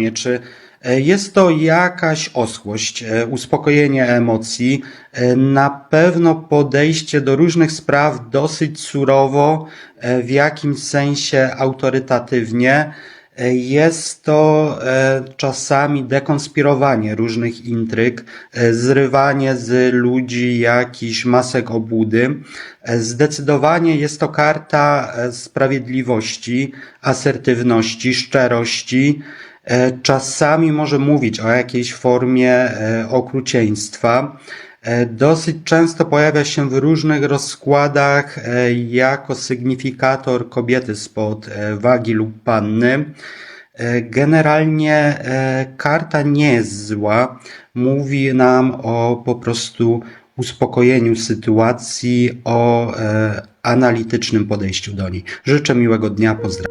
mieczy. Jest to jakaś oschłość, e, uspokojenie emocji, e, na pewno podejście do różnych spraw dosyć surowo, e, w jakimś sensie autorytatywnie. E, Jest to e, czasami dekonspirowanie różnych intryg, e, zrywanie z ludzi jakichś masek obłudy. E, Zdecydowanie jest to karta e, sprawiedliwości, asertywności, szczerości. E, Czasami może mówić o jakiejś formie e, okrucieństwa. E, Dosyć często pojawia się w różnych rozkładach jako sygnifikator kobiety spod wagi lub panny. Generalnie karta nie jest zła. Mówi nam o po prostu uspokojeniu sytuacji, o analitycznym podejściu do niej. Życzę miłego dnia, pozdrawiam.